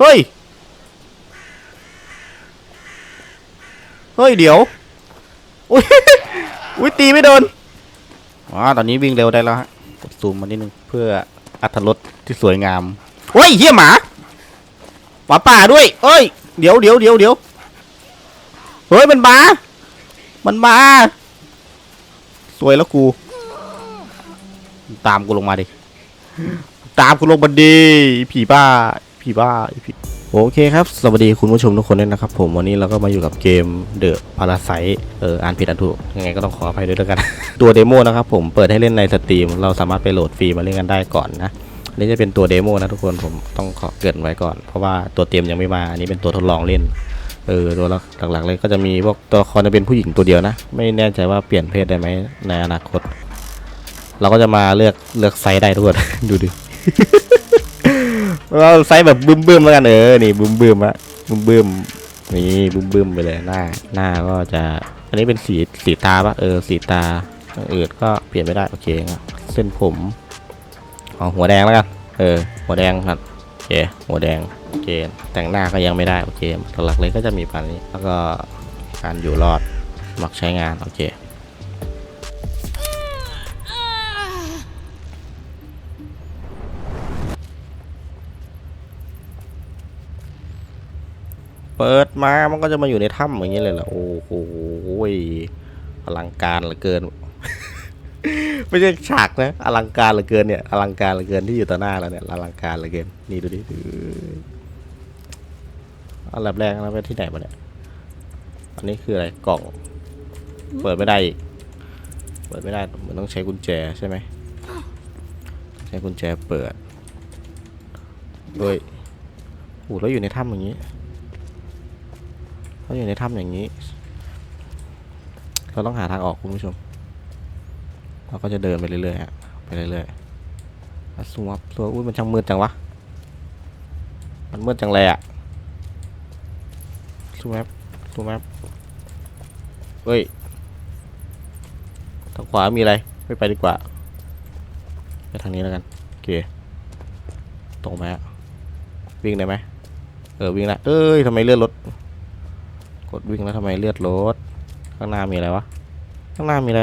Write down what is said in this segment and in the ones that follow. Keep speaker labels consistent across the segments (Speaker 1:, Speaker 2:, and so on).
Speaker 1: เฮ้ย เฮ้ย เดี๋ยว อุ้ย อุ้ยตีไม่โดนอ๋อตอนนี้วิ่งเร็วได้แล้วฮะ กดซูมมานิดนึง เพื่ออัตรสที่สวยงาม เฮ้ยเฮียหมา หมาป่าด้วย เอ้ย เดี๋ยวเดี๋ยวเดี๋ยวเดี๋ยวเฮ้ย มันมา มันมา สวยแล้วกู ตามกูลงมาดิ ตามกูลงมาดี ผีบ้า ผีบ้าไอ้ผีโอเคครับ สวัสดีคุณผู้ชมทุกคนด้วยนะครับผมวันนี้เราก็มาอยู่กับเกม The Parasite เอออ่านผิดอ่านถูกยังไงก็ต้องขออภัยด้วยแล้วกัน ตัวเดโมนะครับผมเปิดให้เล่นในสตรีมเราสามารถไปโหลดฟรีมาเล่นกันได้ก่อนนะอันนี้จะเป็นตัวเดโมนะทุกคนผมต้องขอเกินไว้ก่อน เพราะว่าตัวเต็มยังไม่มาอันนี้เป็นตัวทดลองเล่นเออตัวหลักๆเลยก็จะมีพวกตัวละครจะเป็นผู้หญิงตัวเดียวนะ ไม่แน่ใจว่าเปลี่ยนเพศได้ไหมในอนาคต เราก็จะมาเลือกเลือกไซส์ได้ทุกคนดูดิ เราไซส์แบบบึ้มบึ้มๆแล้วกันเออนี่บึ้มบึ้มๆอะบึ้มบึ้มๆนี่บึ้มบึ้มๆไปเลยหน้า หน้าก็จะ อันนี้เป็นสีสีตาปะเออสีตาอย่างอื่นก็เปลี่ยนไม่ได้โอเคครับเส้นผมเอาหัวแดงแล้วกันเออหัวแดงครับโอเคหัวแดงโอเคแต่งหน้าก็ยังไม่ได้โอเคหลักๆเลยก็จะมีปานนี้ แล้วก็การอยู่รอดมัครใช้งานโอเค เปิดมามันก็จะมาอยู่ในถ้ำอย่างเงี้ยเลยเหรอโอ้โหอลังการเหลือเกิน ไม่ใช่ฉากนะอลังการเหลือเกินเนี่ยอลังการเหลือเกินที่อยู่ต่อหน้าเราเนี่ยอลังการเหลือเกินนี่ดูดิดูอันดับแรกนะไปที่ไหนมาเนี่ยอันนี้คืออะไรกล่อง เปิดไม่ได้อีกเปิดไม่ได้มันต้องใช้กุญแจใช่ไหมใช้กุญแจเปิดเฮ้ยโอ้แล้วอยู่ในถ้ำอย่างนี้ เขาอยู่ในถ้ำอย่างนี้ เราต้องหาทางออกคุณผู้ชม เราก็จะเดินไปเรื่อยๆฮะไปเรื่อยๆสวบสวบอุ้ยมันช่างมืดจังวะ มันมืดจังเลยอะสวบสวบเฮ้ยทางขวามีอะไร ไม่ไปดีกว่า ไปทางนี้แล้วกันโอเคตรงไหมฮะวิ่งได้ไหมเออวิ่งได้เอ้ยทำไมเลื่อนรถ กดวิ่งแล้วทำไมเลือดรถข้างหน้ามีอะไรวะ ข้างหน้ามีอะไร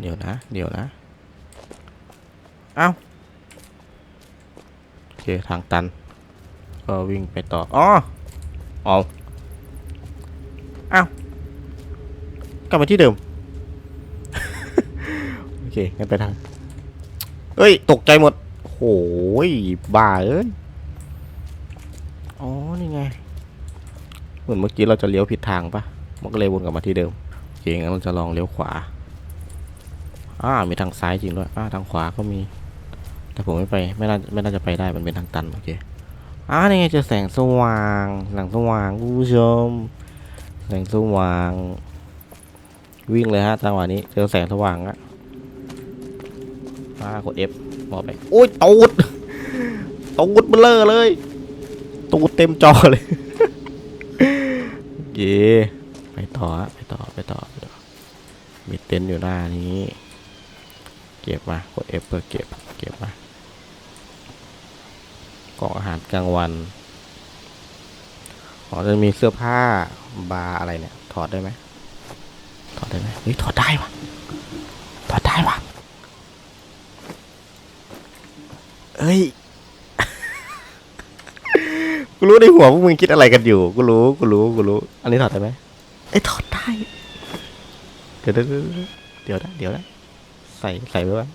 Speaker 1: เดี๋ยวนะ เดี๋ยวนะเอ้าโอเคทางตัน ก็วิ่งไปต่ออ๋อเอาเอ้ากลับมาที่เดิม โอเคงั้นไปทางเอ้ย ตกใจหมดโอ้ยบ้าเอ้ย อ๋อ นี่ไง เหมือนเมื่อกี้เราจะเลี้ยวผิดทางปะมันก็เลยวนกลับมาที่เดิมโอเคงั้นเราจะลองเลี้ยวขวา อ่า มีทางซ้ายจริงด้วย อ่า ทางขวาก็มี แต่ผมไม่ไป ไม่น่า ไม่น่าจะไปได้ มันเป็นทางตัน โอเค อ่า นี่ไงเจอแสงสว่าง แสงสว่างคุณผู้ชม แสงสว่าง วิ่งเลยฮะจังหวะนี้ เจอแสงสว่างอะอ่ากด F มอกไปโอ้ยตูดตูดเบลอเลย ตูเต็มจอเลย เย่ไปต่อไปต่อไปต่อไปต่อ มีเต็นท์อยู่หน้านี้ เก็บมากด F เพื่อเก็บ เก็บมากล่องอาหารกลางวันอ๋อจะมีเสื้อผ้าบาอะไรเนี่ย ถอดได้ไหมถอดได้ไหมเฮ้ยถอดได้วะถอดได้วะเอ้ย กูรู้ในหัวพวกมึงคิดอะไรกันอยู่ กูรู้ กูรู้ กูรู้ อันนี้ถอดได้ไหมเอ้ยถอดได้ เดี๋ยวเดี๋ยวเดี๋ยวนะเดี๋ยวนะใส่ใส่ไว้บ้าง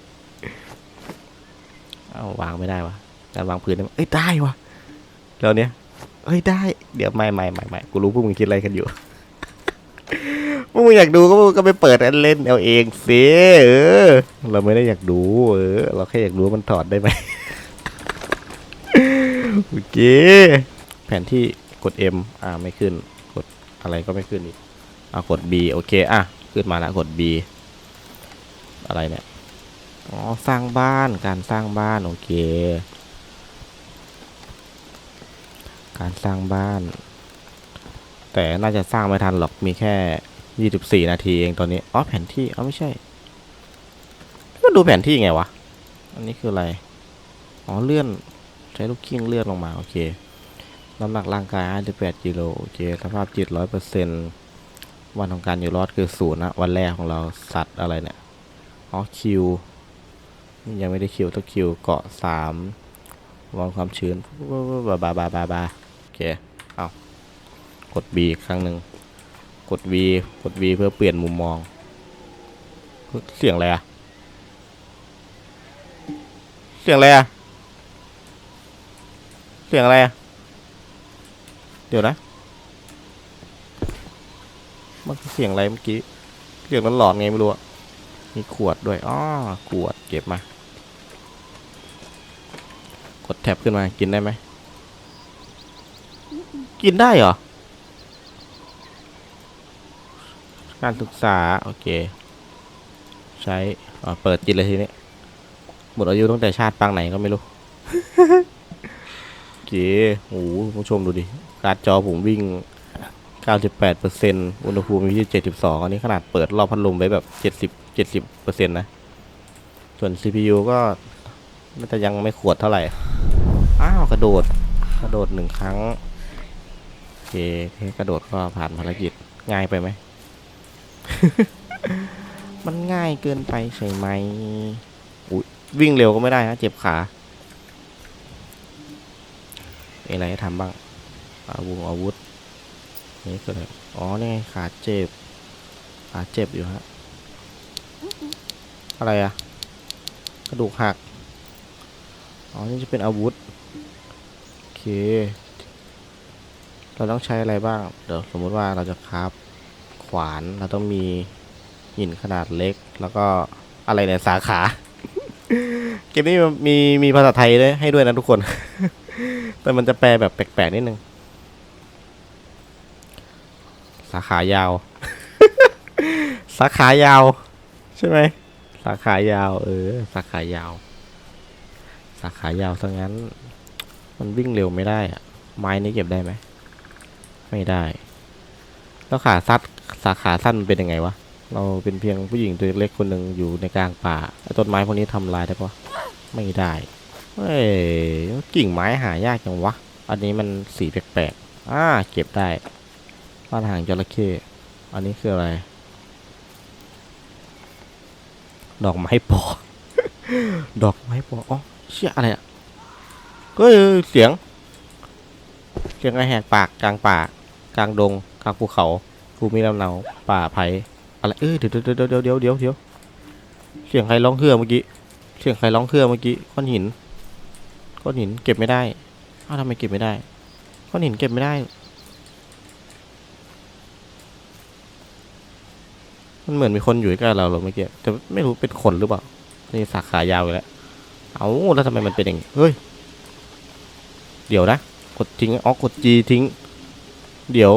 Speaker 1: เอาวางไม่ได้วะการวางพื้นได้ไหมเอ้ยได้วะแล้วเนี้ยเอ้ยได้ เดี๋ยวไม่ไม่ไม่ไม่กูรู้พวกมึงคิดอะไรกันอยู่ พวกมึงอยากดูก็ก็ไปเปิดอันเล่นเอาเองสิเออ เราไม่ได้อยากดู เออ เราแค่อยากรู้ว่ามันถอดได้ไหมโอเค แผนที่กด M อ่าไม่ขึ้น กดอะไรก็ไม่ขึ้นอีกอ่ากด B โอเค อะ ขึ้นมาแล้วกด B อะไรเนี่ย อ๋อ สร้างบ้าน การสร้างบ้าน โอเค การสร้างบ้าน แต่น่าจะสร้างไม่ทันหรอก มีแค่ 24 นาทีเองตอนนี้ อ๋อ แผนที่ อ๋อ ไม่ใช่มันดูแผนที่ไงวะ อันนี้คืออะไร อ๋อ เลื่อน ใช้ลูกคิงเลื่อนลงมา โอเค น้ำหนักร่างกาย 58กิโลโอเคสภาพจิต 100เซวันของการอยู่รอดคือศูนย์นะ วันแรกของเราสัตว์อะไรเนี่ยอ๋อคิว ยังไม่ได้คิวต้องคิวเกาะสามวางความชื้นบาบาบาบาบาโอเค เอากด B อีครั้งหนึ่งกด V กด V เพื่อเปลี่ยนมุมมอง เสียงอะไรอะเสียงอะไรอะเสียงอะไรอะ เดี๋ยวนะ มันเสียงอะไรเมื่อกี้ เสียงหลอนๆไงไม่รู้อะมีขวดด้วยอ๋อขวดเก็บมา กดแท็บขึ้นมา กินได้ไหม กินได้เหรอ การศึกษา โอเค ใช้เปิดจิตเลยทีนี้หมดอายุตั้งแต่ชาติปางไหนก็ไม่รู้โอเคโอ้โหผู้ชมดูดิ การ์ดจอผมวิ่ง 98%อุณหภูมิอยู่ที่ 72 อันนี้ขนาดเปิดรอบพัดลมไว้แบบ 70 70%นะ ส่วน CPU ก็น่าจะยังไม่ขวดเท่าไหร่ อ้าว กระโดด กระโดดหนึ่งครั้ง โอเคแค่กระโดดก็ผ่านภารกิจง่ายไปไหม มันง่ายเกินไปใช่ไหมอุ๊ยวิ่งเร็วก็ไม่ได้ฮะเจ็บขา อะไรทำบ้าง อาวุธอาวุธ นี่คืออะไรอ๋อนี่ไงขาเจ็บ ขาเจ็บอยู่ฮะ อะไรอะกระดูกหัก อ๋อ นี่จะเป็นอาวุธ โอเค เราต้องใช้อะไรบ้าง เดี๋ยวสมมติว่าเราจะคราฟขวาน เราต้องมีหินขนาดเล็ก แล้วก็อะไรเนี่ย สาขา เกมนี้มีมีภาษาไทยด้วยให้ด้วยนะทุกคน แต่มันจะแปลแบบแปลกๆนิดนึง สาขายาว สาขายาว ใช่ไหมสาขายาว เออ สาขายาว สาขายาวซะงั้น มันวิ่งเร็วไม่ได้อะไม้นี้เก็บได้ไหม ไม่ได้ แล้วขาซัดสาขาสั้นมันเป็นยังไงวะ เราเป็นเพียงผู้หญิงตัวเล็กคนหนึ่งอยู่ในกลางป่าต้นไม้พวกนี้ทำลายได้ปะไม่ได้เฮ้ยกิ่งไม้หายากจังวะ อันนี้มันสีแปลกๆ อ่า เก็บได้ บ้านหางจระเข้อันนี้คืออะไร ดอกไม้ปอดอกไม้ปออ๋อเชี่ยอะไรอะก็เสียง เสียงอะไรแหกปากกลางป่ากลางดงกลางภูเขาภูมิลำเนาป่าไผ่อะไรเอ้ยเดี๋ยวเดี๋ยวเดี๋ยวเดี๋ยวเดี๋ยวเดี๋ยวเสียงใครร้องเครือเมื่อกี้เสียงใครร้องเครือเมื่อกี้ก้อนหินก้อนหินเก็บไม่ได้อ้าวทำไมเก็บไม่ได้ก้อนหินเก็บไม่ได้ มันเหมือนมีคนอยู่ใกล้เราเราเมื่อกี้แต่ไม่รู้เป็นคนหรือเปล่า นี่สาขายาวอีกแล้ว เอาแล้วทำไมมันเป็นอย่างนี้เฮ้ย เดี๋ยวนะ กดทิ้งอ๋อกด G ทิ้ง เดี๋ยว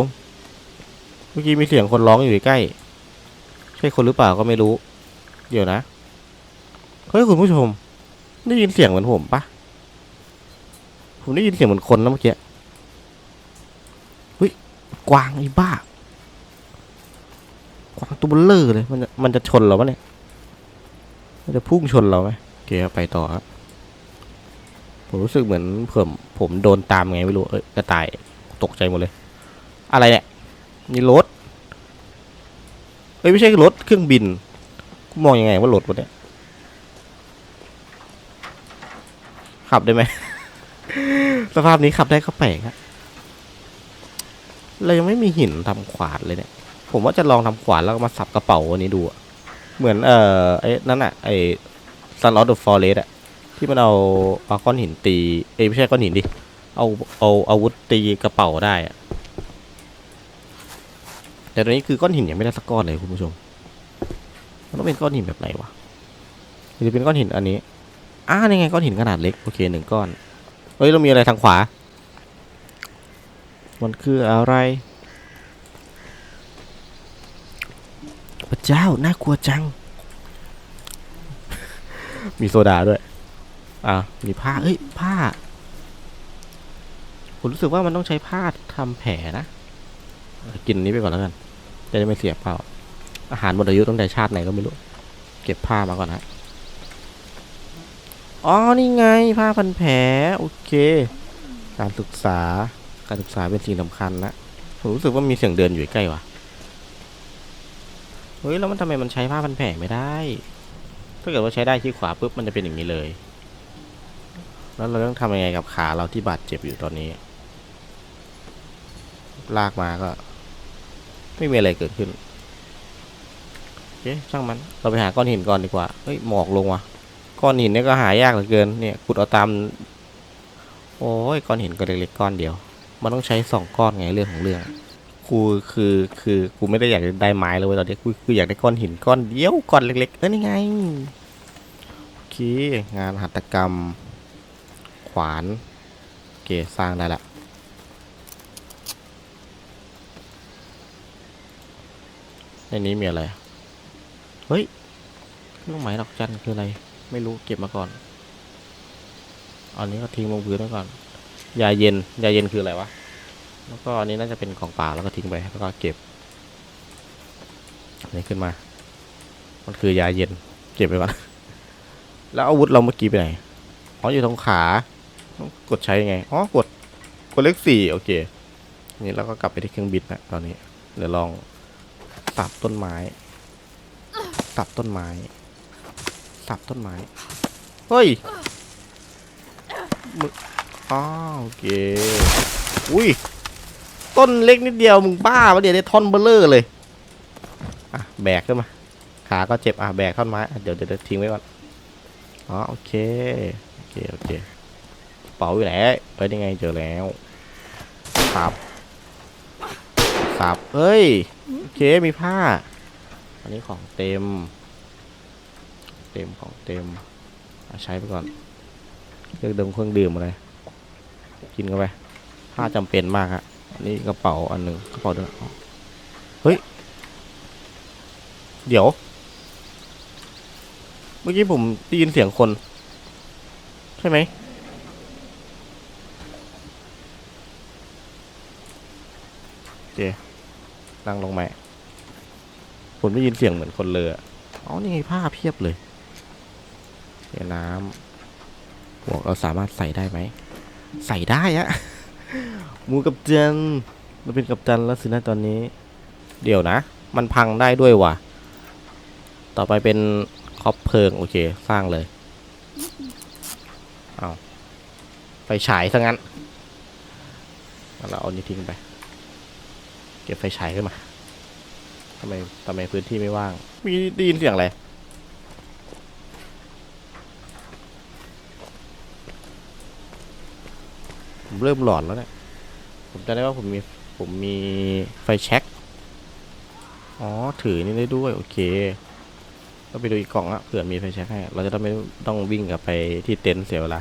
Speaker 1: เมื่อกี้มีเสียงคนร้องอยู่ใกล้ ใช่คนหรือเปล่าก็ไม่รู้ เดี๋ยวนะ เฮ้ยคุณผู้ชม ได้ยินเสียงเหมือนผมปะผมได้ยินเสียงเหมือนคนนะเมื่อกี้ เฮ้ย กวางไอ้บ้า วางตัวเบลเลอร์เลย มันจะมันจะชนเราปะเนี่ย มันจะพุ่งชนเราไหมโอเคไปต่อครับผมรู้สึกเหมือนผมผมโดนตามไงไม่รู้ เอ้ยกระต่ายตกใจหมดเลย อะไรเนี่ยนี่รถเอ้ยไม่ใช่รถเครื่องบินกูมองยังไงว่ารถวะเนี่ยขับได้ไหม สภาพนี้ขับได้ก็แปลกอะเรายังไม่มีหินทำขวานเลยเนี่ย ผมว่าจะลองทำขวานแล้วมาสับกระเป๋าอันนี้ดูอะเหมือนเอ่อไอ้นั่นอะไอ้ Sun of the Forest อะที่มันเอาเอาก้อนหินตีเอ้ไม่ใช่ก้อนหินดิเอาเอาอาวุธตีกระเป๋าได้อะแต่ตอนนี้คือก้อนหินยังไม่ได้สักก้อนเลยคุณผู้ชม มันต้องเป็นก้อนหินแบบไหนวะหรือเป็นก้อนหินอันนี้อ้านี่ไงก้อนหินขนาดเล็กโอเคหนึ่งก้อนเฮ้ยเรามีอะไรทางขวา มันคืออะไร พระเจ้า น่ากลัวจัง มีโซดาด้วย อ่ามีผ้า เอ้ย ผ้า ผมรู้สึกว่ามันต้องใช้ผ้าทำแผลนะเออกินอันนี้ไปก่อนแล้วกัน จะได้ไม่เสียเปล่า อาหารหมดอายุตั้งแต่ชาติไหนก็ไม่รู้ เก็บผ้ามาก่อนฮะอ๋อ นี่ไง ผ้าพันแผล โอเค การศึกษา การศึกษาเป็นสิ่งสำคัญนะ ผมรู้สึกว่ามีเสียงเดินอยู่ใกล้ว่ะ เฮ้ยแล้วมันทำไมมันใช้ผ้าพันแผลไม่ได้ ถ้าเกิดว่าใช้ได้ที่ขวาปุ๊บมันจะเป็นอย่างนี้เลย แล้วเราต้องทำยังไงกับขาเราที่บาดเจ็บอยู่ตอนนี้ ลากมาก็ ไม่มีอะไรเกิดขึ้นโอเคช่างมัน เราไปหาก้อนหินก่อนดีกว่า เฮ้ยหมอกลงว่ะ ก้อนหินเนี่ยก็หายากเหลือเกิน เนี่ยขุดเอาตาม โอ้ยก้อนหินก็เล็กๆก้อนเดียว มันต้องใช้สองก้อนไงเรื่องของเรื่อง กูคือคือกูไม่ได้อยากได้ไม้เลยเว้ยตอนนี้กูคืออยากได้ก้อนหินก้อนเดียวก้อนเล็กๆเออนี่ไงโอเคงานหัตถกรรม ขวานโอเคสร้างได้ละในนี้มีอะไร เฮ้ยเครื่องหมายดอกจันคืออะไร ไม่รู้เก็บมาก่อน อันนี้ก็ทิ้งลงพื้นไว้ก่อน ยาเย็น ยาเย็นคืออะไรวะ แล้วก็อันนี้น่าจะเป็นของป่าแล้วก็ทิ้งไปแล้วก็เก็บอันนี้ขึ้นมา มันคือยาเย็น เก็บไปก่อน แล้วอาวุธเราเมื่อกี้ไปไหน อ๋ออยู่ตรงขาต้องกดใช้ยังไง อ๋อ กด กดเลขสี่โอเค นี่เราก็กลับไปที่เครื่องบินนะตอนนี้ เดี๋ยวลองตัดต้นไม้ ตัดต้นไม้ ตัดต้นไม้ เฮ้ยมึอ๋อโอเค อุ้ย ต้นเล็กนิดเดียวมึงบ้าปะเดี๋ยวได้ท่อนเบลเลอร์เลยอะแบกขึ้นมา ขาก็เจ็บอะแบกท่อนไม้อะเดี๋ยวเดี๋ยวทิ้งไว้ก่อนอ๋อโอเคโอเคโอเคเป๋าอยู่ไหนเอ้ยยังไงเจอแล้วสับสับเฮ้ยโอเคมีผ้า อันนี้ของเต็ม เต็มของเต็มเอาใช้ไปก่อนเครื่องดื่มเครื่องดื่มอะไรกินเข้าไปผ้าจำเป็นมากฮะ นนี้กระเป๋าอันหนึ่งกระเป๋าเดินเฮ้ย เดี๋ยว เมื่อกี้ผมได้ยินเสียงคน ใช่ไหมเคนั่งลงมาผมได้ยินเสียงเหมือนคนเลยอ๋อ นี่ไงผ้าเพียบเลยเดี๋ยวน้ำบอกเราสามารถใส่ได้ไหม ใส่ได้อะ หมูกับจันเราเป็นกับจันแล้วสินะตอนนี้ เดี๋ยวนะ มันพังได้ด้วยว่ะ ต่อไปเป็นคอปเพลิง โอเค สร้างเลย เอาไฟฉายซะงั้นเราเอานี้ทิ้งไป เก็บไฟฉายขึ้นมาทำไมทำไมพื้นที่ไม่ว่าง มีได้ยินเสียงอะไร ผมเริ่มหลอนแล้วเนี่ย ผมจำได้ว่าผมมีผมมีไฟแช็กอ๋อ ถือนี่ได้ด้วย โอเค ก็ไปดูอีกกล่องอะเผื่อมีไฟแช็กให้ เราจะต้องไม่ต้องวิ่งกลับไปที่เต็นท์เสียเวลา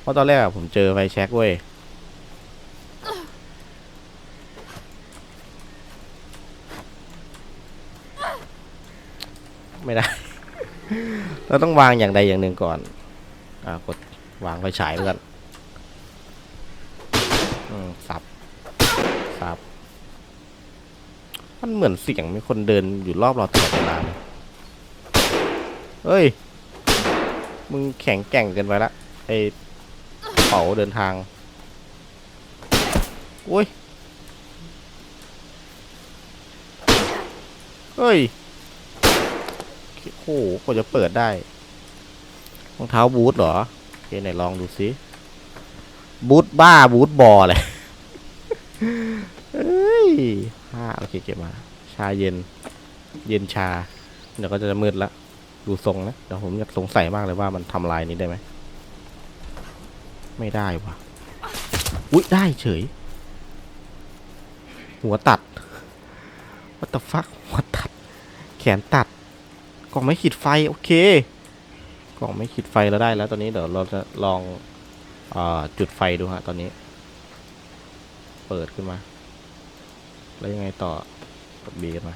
Speaker 1: เพราะตอนแรกผมเจอไฟแช็กเว้ยไม่ได้ เราต้องวางอย่างใดอย่างหนึ่งก่อน อ่ากดวางไฟฉายก่อน สับสับมันเหมือนเสียงมีคนเดินอยู่รอบเราตลอดเวลาเฮ้ย มึงแข็งแกร่งเกินไปละไอเป๋าเดินทางอุ้ย เฮ้ย โอ้โหกว่าจะเปิดได้ รองเท้าบูทเหรอโอเคไหนลองดูสิบูทบ้า บูทบอเลย ห้าโอเคเก็บมา ชาเย็น เย็นชา เดี๋ยวก็จะมืดละ ดูทรงนะ เดี๋ยวผมอยากสงสัยมากเลยว่ามันทำลายนี้ได้ไหม ไม่ได้ว่ะอุ๊ย ได้เฉย หัวตัด what the fuck หัวตัด แขนตัด กล่องไม่ขีดไฟ โอเค กล่องไม่ขีดไฟเราได้แล้วตอนนี้เดี๋ยวเราจะลองอจุดไฟดูฮะตอนนี้ เปิดขึ้นมา แล้วยังไงต่อกดบีกันมา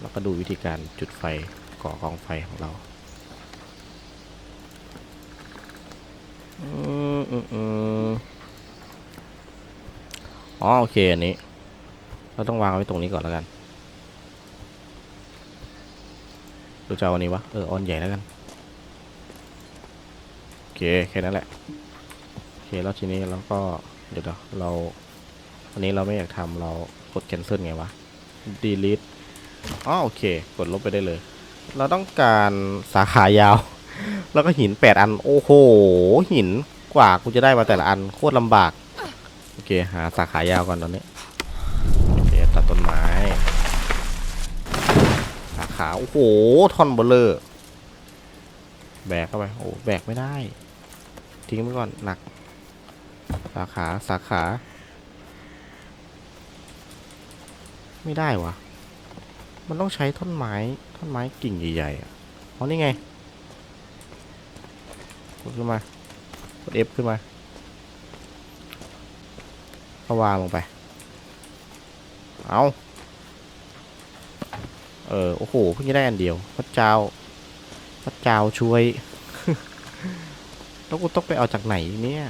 Speaker 1: แล้วก็ดูวิธีการจุดไฟก่อกองไฟของเราอืมอืมอ๋อโอเคอันนี้ เราต้องวางไว้ตรงนี้ก่อนแล้วกันดูจะเอาอันนี้วะเออออนใหญ่แล้วกันโอเคแค่นั้นแหละโอเคแล้วทีนี้เราก็เดี๋ยวเรา อันนี้เราไม่อยากทำเรา กด cancel ไงวะ delete อ๋อโอเค กดลบไปได้เลย เราต้องการสาขายาว แล้วก็หินแปดอัน โอ้โห หินกว่ากูจะได้มาแต่ละอันโคตรลำบาก โอเค หาสาขายาวก่อนตอนนี้ โอเค ตัดต้นไม้ สาขา โอ้โห ท่อนเบลเลอร์ แบกเข้าไป โอ้แบกไม่ได้ ทิ้งไปก่อน หนัก สาขา สาขา ไม่ได้วะมันต้องใช้ท่อนไม้ท่อนไม้กิ่งใหญ่ๆอะอ๋อนี่ไงกดขึ้นมากด F ขึ้นมาก็วางลงไป เอาเออโอ้โหเพิ่งจะได้อันเดียว พระเจ้า พระเจ้าช่วยแล้วกูต้องไปเอาจากไหนเนี่ย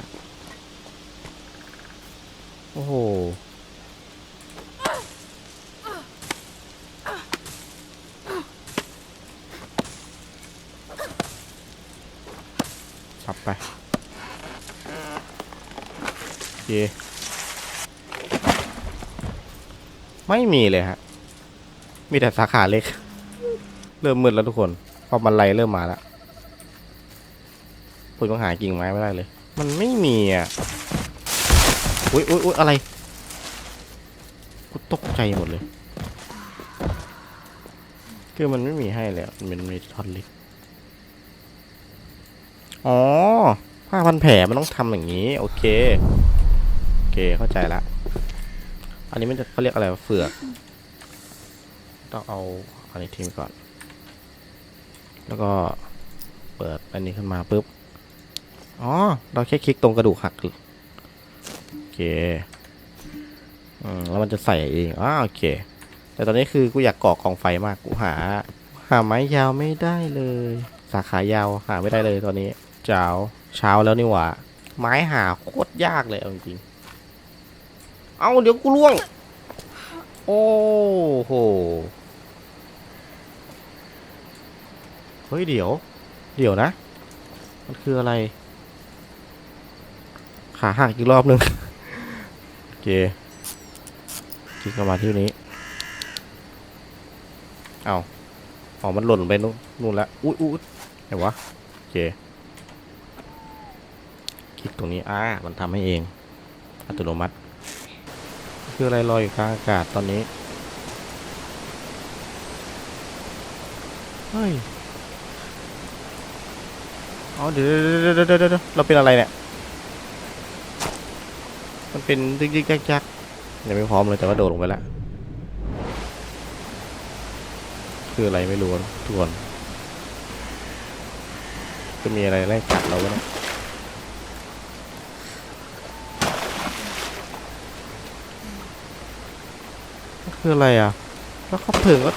Speaker 1: โอ้โห ไปโอเคไม่มีเลยฮะ มีแต่สาขาเล็ก เริ่มมืดแล้วทุกคนพอมันไล่เริ่มมาแล้วคุณต้องหากิ่งไม้ไม่ได้เลย มันไม่มีอะอุ้ยอุ้ยอุ้ยอะไรกูตกใจหมดเลย คือมันไม่มีให้เลยมันมีท่อนเล็ก อ๋อ ผ้าพันแผลมันต้องทำอย่างนี้ โอเค โอเคเข้าใจละ อันนี้มันจะเขาเรียกอะไรวะเฟือก ต้องเอาอันนี้ทิ้งก่อน แล้วก็เปิดอันนี้ขึ้นมาปุ๊บ อ๋อ เราแค่คลิกตรงกระดูกหัก โอเค อืม แล้วมันจะใส่เองอ๋อโอเค แต่ตอนนี้คือกูอยากก่อกองไฟมาก กูหา หาไม้ยาวไม่ได้เลย สาขายาวหาไม่ได้เลยตอนนี้ เจ้าเช้าแล้วนี่หว่า ไม้หาโคตรยากเลยเอาจริงๆเอาเดี๋ยวกูล่วง โอ้โห เฮ้ยเดี๋ยว เดี๋ยวนะ มันคืออะไร ขาหักอีกรอบหนึ่งโอเคคลิกเข้ามาที่นี้ เอาอ๋อมันหล่นไปนู่นนู่นละอุ้ยอุ้ยไหนวะ โอเค ลิกตรงนี้อ่ามันทำให้เอง อัตโนมัติ คืออะไรลอยอยู่กลางอากาศตอนนี้เฮ้ยอ๋อเดี๋ยวเดี๋ยวเดี๋ยวเดี๋ยวเราเป็นอะไรเนี่ย มันเป็นยึกยึกยักยักยังไม่พร้อมเลยแต่ว่าโดดลงไปแล้วคืออะไรไม่รู้ทุกคนจะมีอะไรไล่กัดเราวะเคืออะไรอะ แล้วเขาเพลิงก็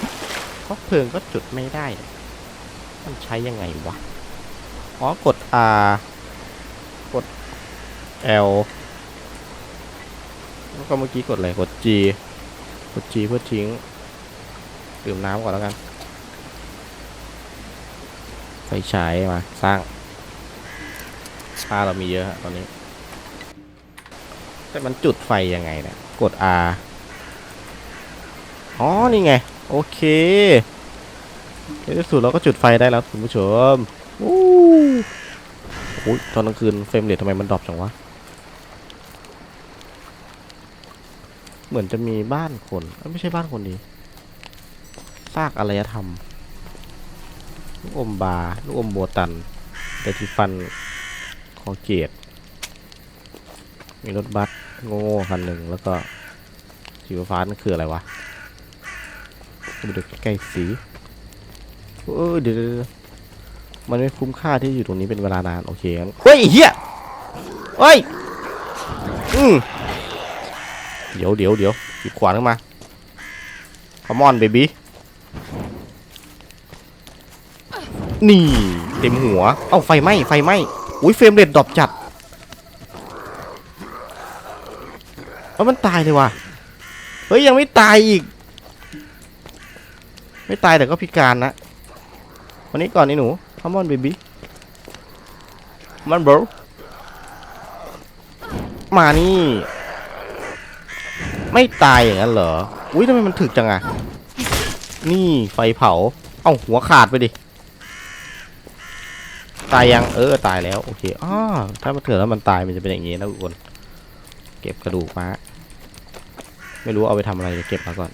Speaker 1: เขาเพลิงก็จุดไม่ได้ มันใช้ยังไงวะ อ๋อ กด R กด L แล้วก็เมื่อกี้กดอะไร กด G กด G เพื่อทิ้ง ดื่มน้ำก่อนแล้วกัน ไฟฉายมา สร้างผ้าเรามีเยอะฮะตอนนี้ แต่มันจุดไฟยังไงเนี่ย กด R อ๋อ นี่ไง โอเคในที่สุดเราก็จุดไฟได้แล้วคุณผู้ชมอู้โอ้ยตอนกลางคืนเฟรมเรททำไมมันดรอปจังวะ เหมือนจะมีบ้านคน ไม่ใช่บ้านคนดีซากอารยธรรมลูกอมบาลูกอมโบตันเดทิฟัน คอเกต มีรถบัสโง่ๆคันหนึ่งแล้วก็สีฟ้านั่นคืออะไรวะ ไปดูใกล้สีเออเดี๋ยวเดี๋ยวเดี๋ยวมันไม่คุ้มค่าที่อยู่ตรงนี้เป็นเวลานานโอเคงั้นเฮ้ยเฮียเฮ้ยอืมเดี๋ยวเดี๋ยวเดี๋ยวหยิบขวานขึ้นมา Come on baby นี่เต็มหัว เอ้าไฟไหม้ไฟไหม้อุ้ยเฟรมเรทดรอปจัดเอ้ามันตายเลยว่ะเฮ้ยยังไม่ตายอีก ไม่ตายแต่ก็พิการนะ วันนี้ก่อนนี่หนู Come on baby มันบรมานี่ ไม่ตายอย่างนั้นเหรอ อุ้ยทำไมมันถึกจังอะนี่ไฟเผา เอ้าหัวขาดไปดิ ตายยัง เออตายแล้ว โอเคอ้อถ้ามันเถื่อนแล้วมันตายมันจะเป็นอย่างนี้นะทุกคน เก็บกระดูกมา ไม่รู้เอาไปทำอะไรเดี๋ยวเก็บมาก่อน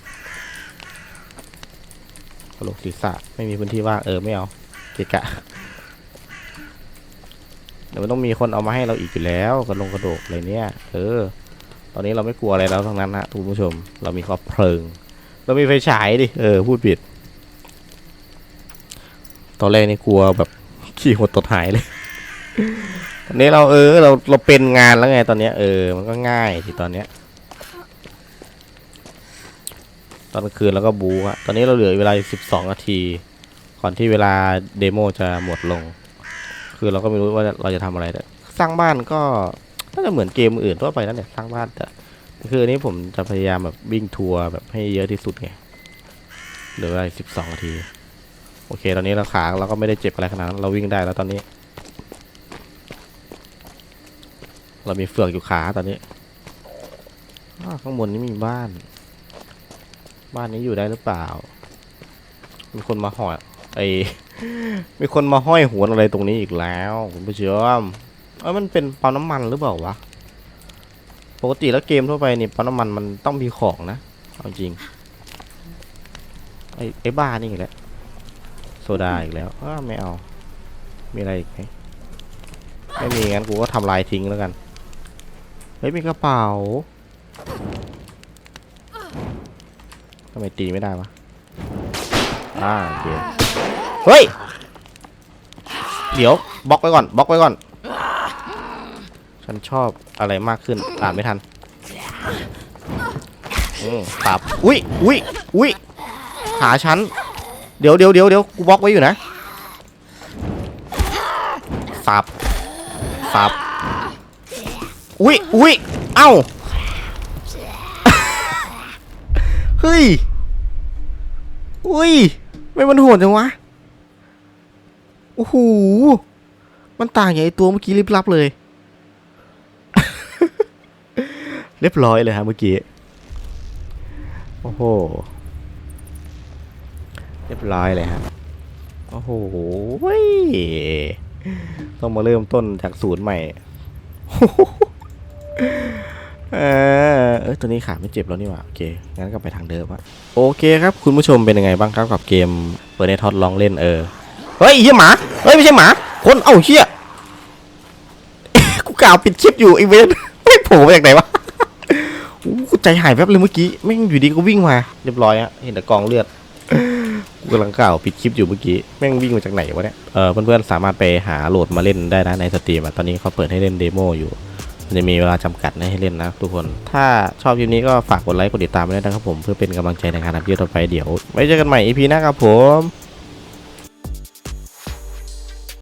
Speaker 1: กระโหลกศีรษะไม่มีพื้นที่ว่างเออไม่เอาเกะกะเดี๋ยวมันต้องมีคนเอามาให้เราอีกอยู่แล้วกระลงกระโดกอะไรเนี้ยเออ ตอนนี้เราไม่กลัวอะไรแล้วทั้งนั้นนะทุกผู้ชม เรามีครอบเพลิง เรามีไฟฉายดิ เออ พูดผิด ตอนแรกนี่กลัวแบบขี่หดตดหายเลย ตอนนี้เราเออเราเราเป็นงานแล้วไงตอนเนี้ยเออ มันก็ง่ายที่ตอนเนี้ย ตอนกลางคืนเราก็บูอะตอนนี้เราเหลือเวลาสิบสองนาที ก่อนที่เวลาเดโมจะหมดลง คือเราก็ไม่รู้ว่าเราจะทำอะไรแต่สร้างบ้านก็น่าจะเหมือนเกมอื่นทั่วไปนั่นแหละสร้างบ้านแต่คืออันนี้ผมจะพยายามแบบวิ่งทัวร์แบบให้เยอะที่สุดไงเหลือเวลาสิบสองนาที โอเค ตอนนี้เราขาเราก็ไม่ได้เจ็บอะไรขนาดนั้นเราวิ่งได้แล้วตอนนี้ เรามีเฟือกอยู่ขาตอนนี้ข้างบนนี้มีบ้าน บ้านนี้อยู่ได้หรือเปล่า มีคนมาหอยไอมีคนมาห้อยหัวอะไรตรงนี้อีกแล้วคุณผู้ชมเอ้ยมันเป็นปั๊มน้ำมันหรือเปล่าวะ ปกติแล้วเกมทั่วไปนี่ปั๊มน้ำมันมันต้องมีของนะ เอาจริง ไอ้ไอ้บ้านี่อีกแล้ว โซดาอีกแล้วอ้าวไม่เอา มีอะไรอีกไหมไม่มีงั้นกูก็ทำลายทิ้งแล้วกัน เฮ้ยมีกระเป๋า ทำไมตีไม่ได้วะอ่าโอเคเฮ้ย เดี๋ยวบล็อกไว้ก่อนบล็อกไว้ก่อน ฉันชอบอะไรมากขึ้นอ่านไม่ทันปับอุ้ยอุ้ยอุ้ยหาฉัน เดี๋ยวเดี๋ยวเดี๋ยวเดี๋ยวกูบล็อกไว้อยู่นะสับสับอุ้ยอุ้ยเอ้า เฮ้ย อุ้ย ไม่มันโหดจังวะ โอ้โห มันต่างอย่างไอตัวเมื่อกี้ลิบลับเลย เรียบร้อยเลยฮะเมื่อกี้ โอ้โห เรียบร้อยเลยฮะ โอ้โหเว้ยต้องมาเริ่มต้นจากศูนย์ใหม่ เออเออตัวนี้ขาไม่เจ็บแล้วนี่หว่าโอเคงั้นก็ไปทางเดิมวะโอเคครับคุณผู้ชมเป็นยังไงบ้างครับกับเกมเปิดในท็อตลองเล่นเออเฮ้ยเฮียหมาเฮ้ยไม่ใช่หมา คนเอ้าเฮียกูกล่าวปิดคลิปอยู่ไอเวนไม่โผล่มาจากไหนวะกูใจหายแป๊บเลยเมื่อกี้แม่งอยู่ดีก็วิ่งมาเรียบร้อยอะเห็นแต่กองเลือดกูกำลังกล่าวปิดคลิปอยู่เมื่อกี้แม่งวิ่งมาจากไหนวะเนี่ยเออเพื่อนๆสามารถไปหาโหลดมาเล่นได้นะในสตรีมอะตอนนี้เขาเปิดให้เล่นเดโมอยู่ จะมีเวลาจำกัดนะให้เล่นนะทุกคน ถ้าชอบคลิปนี้ก็ฝากกดไลค์กดติดตามไว้ด้วยนะครับผมเพื่อเป็นกำลังใจในการทำคลิปต่อไปเดี๋ยวไว้เจอกันใหม่ EP หน้าครับผม